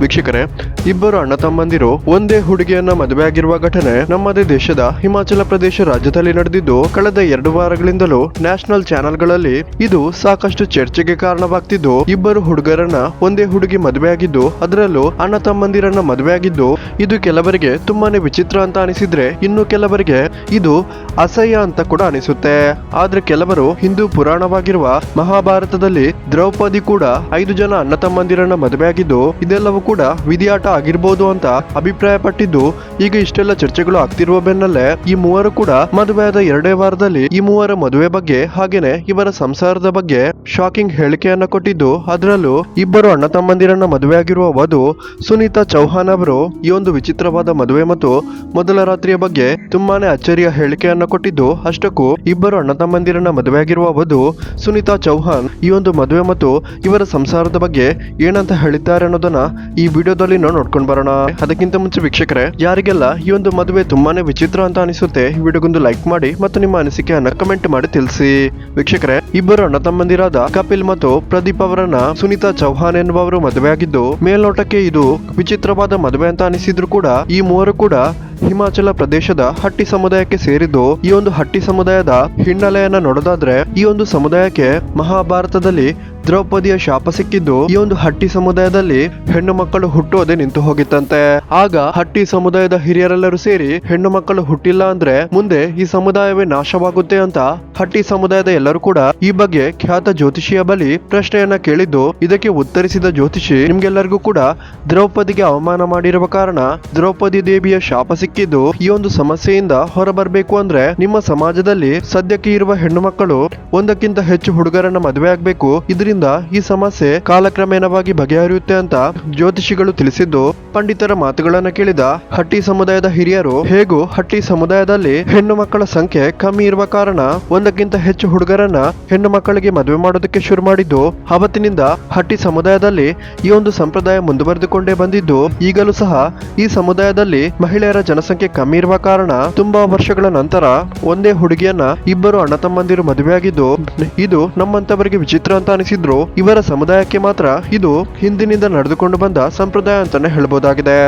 ವೀಕ್ಷಕರೇ, ಇಬ್ಬರು ಅಣ್ಣ ತಮ್ಮಂದಿರು ಒಂದೇ ಹುಡುಗಿಯನ್ನ ಮದುವೆಯಾಗಿರುವ ಘಟನೆ ನಮ್ಮದೇ ದೇಶದ ಹಿಮಾಚಲ ಪ್ರದೇಶ ರಾಜ್ಯದಲ್ಲಿ ನಡೆದಿದ್ದು, ಕಳೆದ ಎರಡು ವಾರಗಳಿಂದಲೂ ನ್ಯಾಷನಲ್ ಚಾನೆಲ್ಗಳಲ್ಲಿ ಇದು ಸಾಕಷ್ಟು ಚರ್ಚೆಗೆ ಕಾರಣವಾಗ್ತಿದ್ದು, ಇಬ್ಬರು ಹುಡುಗರನ್ನ ಒಂದೇ ಹುಡುಗಿ ಮದುವೆಯಾಗಿದ್ದು, ಅದರಲ್ಲೂ ಅಣ್ಣ ತಮ್ಮಂದಿರನ್ನ ಮದುವೆಯಾಗಿದ್ದು, ಇದು ಕೆಲವರಿಗೆ ತುಂಬಾನೇ ವಿಚಿತ್ರ ಅಂತ ಅನಿಸಿದ್ರೆ ಇನ್ನು ಕೆಲವರಿಗೆ ಇದು ಅಸಹ್ಯ ಅಂತ ಕೂಡ ಅನಿಸುತ್ತೆ. ಆದ್ರೆ ಕೆಲವರು ಹಿಂದೂ ಪುರಾಣವಾಗಿರುವ ಮಹಾಭಾರತದಲ್ಲಿ ದ್ರೌಪದಿ ಕೂಡ ಐದು ಜನ ಅಣ್ಣ ತಮ್ಮಂದಿರನ್ನ ಮದುವೆಯಾಗಿದ್ದು, ಇದೆಲ್ಲವೂ ಕೂಡ ವಿಧಿಯಾಟ ಆಗಿರ್ಬೋದು ಅಂತ ಅಭಿಪ್ರಾಯ ಪಟ್ಟಿದ್ದು ಈಗ ಇಷ್ಟೆಲ್ಲ ಚರ್ಚೆಗಳು ಆಗ್ತಿರುವ ಬೆನ್ನಲ್ಲೇ ಈ ಮೂವರು ಕೂಡ ಮದುವೆಯಾದ ಎರಡೇ ವಾರದಲ್ಲಿ ಈ ಮೂವರ ಮದುವೆ ಬಗ್ಗೆ ಹಾಗೇನೆ ಇವರ ಸಂಸಾರದ ಬಗ್ಗೆ ಶಾಕಿಂಗ್ ಹೇಳಿಕೆಯನ್ನ ಕೊಟ್ಟಿದ್ದು, ಅದರಲ್ಲೂ ಇಬ್ಬರು ಅಣ್ಣ ತಮ್ಮಂದಿರನ್ನ ಮದುವೆಯಾಗಿರುವ ವಧು ಸುನೀತಾ ಚೌಹಾನ್ ಅವರು ಈ ಒಂದು ವಿಚಿತ್ರವಾದ ಮದುವೆ ಮತ್ತು ಮೊದಲ ರಾತ್ರಿಯ ಬಗ್ಗೆ ತುಂಬಾನೇ ಅಚ್ಚರಿಯ ಹೇಳಿಕೆಯನ್ನ ಕೊಟ್ಟಿದ್ದು, ಅಷ್ಟಕ್ಕೂ ಇಬ್ಬರು ಅಣ್ಣ ತಮ್ಮಂದಿರನ್ನ ಮದುವೆಯಾಗಿರುವ ವಧು ಸುನೀತಾ ಚೌಹಾನ್ ಈ ಒಂದು ಮದುವೆ ಮತ್ತು ಇವರ ಸಂಸಾರದ ಬಗ್ಗೆ ಏನಂತ ಹೇಳಿದ್ದಾರೆ ಅನ್ನೋದನ್ನ ಈ ವಿಡಿಯೋದಲ್ಲಿ ನಾವು ನೋಡ್ಕೊಂಡು ಬರೋಣ. ಅದಕ್ಕಿಂತ ಮುಂಚೆ ವೀಕ್ಷಕರೇ, ಯಾರಿಗೆಲ್ಲ ಈ ಒಂದು ಮದುವೆ ತುಂಬಾನೇ ವಿಚಿತ್ರ ಅಂತ ಅನಿಸುತ್ತೆ, ಈ ವಿಡಿಯೋಗೊಂದು ಲೈಕ್ ಮಾಡಿ ಮತ್ತು ನಿಮ್ಮ ಅನಿಸಿಕೆಯನ್ನ ಕಮೆಂಟ್ ಮಾಡಿ ತಿಳಿಸಿ. ವೀಕ್ಷಕರೇ, ಇಬ್ಬರು ಅಣ್ಣ ತಮ್ಮಂದಿರಾದ ಕಪಿಲ್ ಮತ್ತು ಪ್ರದೀಪ್ ಅವರನ್ನ ಸುನೀತಾ ಚೌಹಾನ್ ಎನ್ನುವವರು ಮದುವೆಯಾಗಿದ್ದು ಮೇಲ್ನೋಟಕ್ಕೆ ಇದು ವಿಚಿತ್ರವಾದ ಮದುವೆ ಅಂತ ಅನಿಸಿದ್ರು ಕೂಡ, ಈ ಮೂವರು ಕೂಡ ಹಿಮಾಚಲ ಪ್ರದೇಶದ ಹಟ್ಟಿ ಸಮುದಾಯಕ್ಕೆ ಸೇರಿದ್ದು, ಈ ಒಂದು ಹಟ್ಟಿ ಸಮುದಾಯದ ಹಿನ್ನೆಲೆಯನ್ನ ನೋಡೋದಾದ್ರೆ, ಈ ಒಂದು ಸಮುದಾಯಕ್ಕೆ ಮಹಾಭಾರತದಲ್ಲಿ ದ್ರೌಪದಿಯ ಶಾಪ ಸಿಕ್ಕಿದ್ದು ಈ ಒಂದು ಹಟ್ಟಿ ಸಮುದಾಯದಲ್ಲಿ ಹೆಣ್ಣು ಮಕ್ಕಳು ಹುಟ್ಟೋದೆ ನಿಂತು ಹೋಗಿತ್ತಂತೆ. ಆಗ ಹಟ್ಟಿ ಸಮುದಾಯದ ಹಿರಿಯರೆಲ್ಲರೂ ಸೇರಿ ಹೆಣ್ಣು ಮಕ್ಕಳು ಹುಟ್ಟಿಲ್ಲ ಅಂದ್ರೆ ಮುಂದೆ ಈ ಸಮುದಾಯವೇ ನಾಶವಾಗುತ್ತೆ ಅಂತ ಹಟ್ಟಿ ಸಮುದಾಯದ ಎಲ್ಲರೂ ಕೂಡ ಈ ಬಗ್ಗೆ ಖ್ಯಾತ ಜ್ಯೋತಿಷಿಯ ಬಳಿ ಪ್ರಶ್ನೆಯನ್ನ ಕೇಳಿದ್ದು ಇದಕ್ಕೆ ಉತ್ತರಿಸಿದ ಜ್ಯೋತಿಷಿ, ನಿಮ್ಗೆಲ್ಲರಿಗೂ ಕೂಡ ದ್ರೌಪದಿಗೆ ಅವಮಾನ ಮಾಡಿರುವ ಕಾರಣ ದ್ರೌಪದಿ ದೇವಿಯ ಶಾಪ ಸಿಕ್ಕಿದ್ದು ಈ ಒಂದು ಸಮಸ್ಯೆಯಿಂದ ಹೊರಬರಬೇಕು ಅಂದ್ರೆ ನಿಮ್ಮ ಸಮಾಜದಲ್ಲಿ ಸದ್ಯಕ್ಕೆ ಇರುವ ಹೆಣ್ಣು ಮಕ್ಕಳು ಒಂದಕ್ಕಿಂತ ಹೆಚ್ಚು ಹುಡುಗರನ್ನ ಮದುವೆ ಆಗ್ಬೇಕು. ಇದರಿಂದ ಈ ಸಮಸ್ಯೆ ಕಾಲಕ್ರಮೇಣವಾಗಿ ಬಗೆಹರಿಯುತ್ತೆ ಅಂತ ಜ್ಯೋತಿಷಿಗಳು ತಿಳಿಸಿದ್ದು, ಪಂಡಿತರ ಮಾತುಗಳನ್ನು ಕೇಳಿದ ಹಟ್ಟಿ ಸಮುದಾಯದ ಹಿರಿಯರು, ಹೇಗೂ ಹಟ್ಟಿ ಸಮುದಾಯದಲ್ಲಿ ಹೆಣ್ಣು ಮಕ್ಕಳ ಸಂಖ್ಯೆ ಕಮ್ಮಿ ಇರುವ ಕಾರಣ ಒಂದಕ್ಕಿಂತ ಹೆಚ್ಚು ಹುಡುಗರನ್ನ ಹೆಣ್ಣು ಮಕ್ಕಳಿಗೆ ಮದುವೆ ಮಾಡೋದಕ್ಕೆ ಶುರು ಮಾಡಿದ್ದು ಅವತ್ತಿನಿಂದ ಹಟ್ಟಿ ಸಮುದಾಯದಲ್ಲಿ ಈ ಒಂದು ಸಂಪ್ರದಾಯ ಮುಂದುವರೆದುಕೊಂಡೇ ಬಂದಿದ್ದು, ಈಗಲೂ ಸಹ ಈ ಸಮುದಾಯದಲ್ಲಿ ಮಹಿಳೆಯರ ಜನಸಂಖ್ಯೆ ಕಮ್ಮಿ ಇರುವ ಕಾರಣ ತುಂಬಾ ವರ್ಷಗಳ ನಂತರ ಒಂದೇ ಹುಡುಗಿಯನ್ನ ಇಬ್ಬರು ಅಣ್ಣ ತಮ್ಮಂದಿರು ಮದುವೆಯಾಗಿದ್ದು, ಇದು ನಮ್ಮಂತವರಿಗೆ ವಿಚಿತ್ರ ಅಂತ ಅನಿಸಿದ್ರು ಇವರ ಸಮುದಾಯಕ್ಕೆ ಮಾತ್ರ ಇದು ಹಿಂದಿನಿಂದ ನಡೆದುಕೊಂಡು ಬಂದ ಸಂಪ್ರದಾಯ ಅಂತಾನೆ ಹೇಳಬಹುದಾಗಿದೆ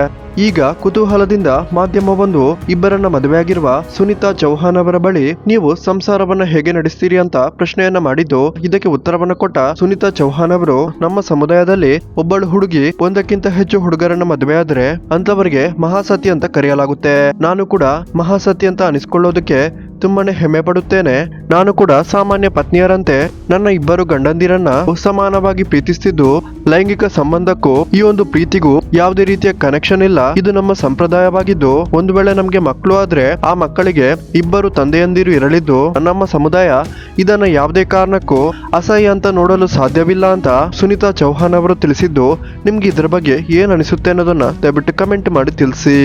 ಈಗ ಕುತೂಹಲದಿಂದ ಮಾಧ್ಯಮವೊಂದು ಇಬ್ಬರನ್ನ ಮದುವೆಯಾಗಿರುವ ಸುನೀತಾ ಚೌಹಾನ್ ಅವರ ಬಳಿ ನೀವು ಸಂಸಾರವನ್ನ ಹೇಗೆ ನಡೆಸ್ತೀರಿ ಅಂತ ಪ್ರಶ್ನೆಯನ್ನ ಮಾಡಿದ್ದು, ಇದಕ್ಕೆ ಉತ್ತರವನ್ನ ಕೊಟ್ಟ ಸುನೀತಾ ಚೌಹಾನ್ ಅವರು, ನಮ್ಮ ಸಮುದಾಯದಲ್ಲಿ ಒಬ್ಬಳು ಹುಡುಗಿ ಒಂದಕ್ಕಿಂತ ಹೆಚ್ಚು ಹುಡುಗರನ್ನ ಮದುವೆಯಾದ್ರೆ ಅಂತವರಿಗೆ ಮಹಾಸತಿ ಅಂತ ಕರೆಯಲಾಗುತ್ತೆ. ನಾನು ಕೂಡ ಮಹಾಸತಿ ಅಂತ ಅನಿಸ್ಕೊಳ್ಳೋದಕ್ಕೆ ತುಂಬಾನೇ ಹೆಮ್ಮೆ ಪಡುತ್ತೇನೆ. ನಾನು ಕೂಡ ಸಾಮಾನ್ಯ ಪತ್ನಿಯರಂತೆ ನನ್ನ ಇಬ್ಬರು ಗಂಡಂದಿರನ್ನ ಸಮಾನವಾಗಿ ಪ್ರೀತಿಸ್ತಿದ್ದು, ಲೈಂಗಿಕ ಸಂಬಂಧಕ್ಕೂ ಈ ಒಂದು ಪ್ರೀತಿಗೂ ಯಾವುದೇ ರೀತಿಯ ಕನೆಕ್ಷನ್ ಇಲ್ಲ. ಇದು ನಮ್ಮ ಸಂಪ್ರದಾಯವಾಗಿದ್ದು, ಒಂದು ವೇಳೆ ನಮ್ಗೆ ಮಕ್ಕಳು ಆದ್ರೆ ಆ ಮಕ್ಕಳಿಗೆ ಇಬ್ಬರು ತಂದೆಯಂದಿರು ಇರಲಿದ್ದು ನಮ್ಮ ಸಮುದಾಯ ಇದನ್ನ ಯಾವುದೇ ಕಾರಣಕ್ಕೂ ಅಸಹ್ಯ ಅಂತ ನೋಡಲು ಸಾಧ್ಯವಿಲ್ಲ ಅಂತ ಸುನೀತಾ ಚೌಹಾನ್ ಅವರು ತಿಳಿಸಿದ್ದು, ನಿಮ್ಗೆ ಇದರ ಬಗ್ಗೆ ಏನ್ ಅನಿಸುತ್ತೆ ಅನ್ನೋದನ್ನ ದಯವಿಟ್ಟು ಕಮೆಂಟ್ ಮಾಡಿ ತಿಳಿಸಿ.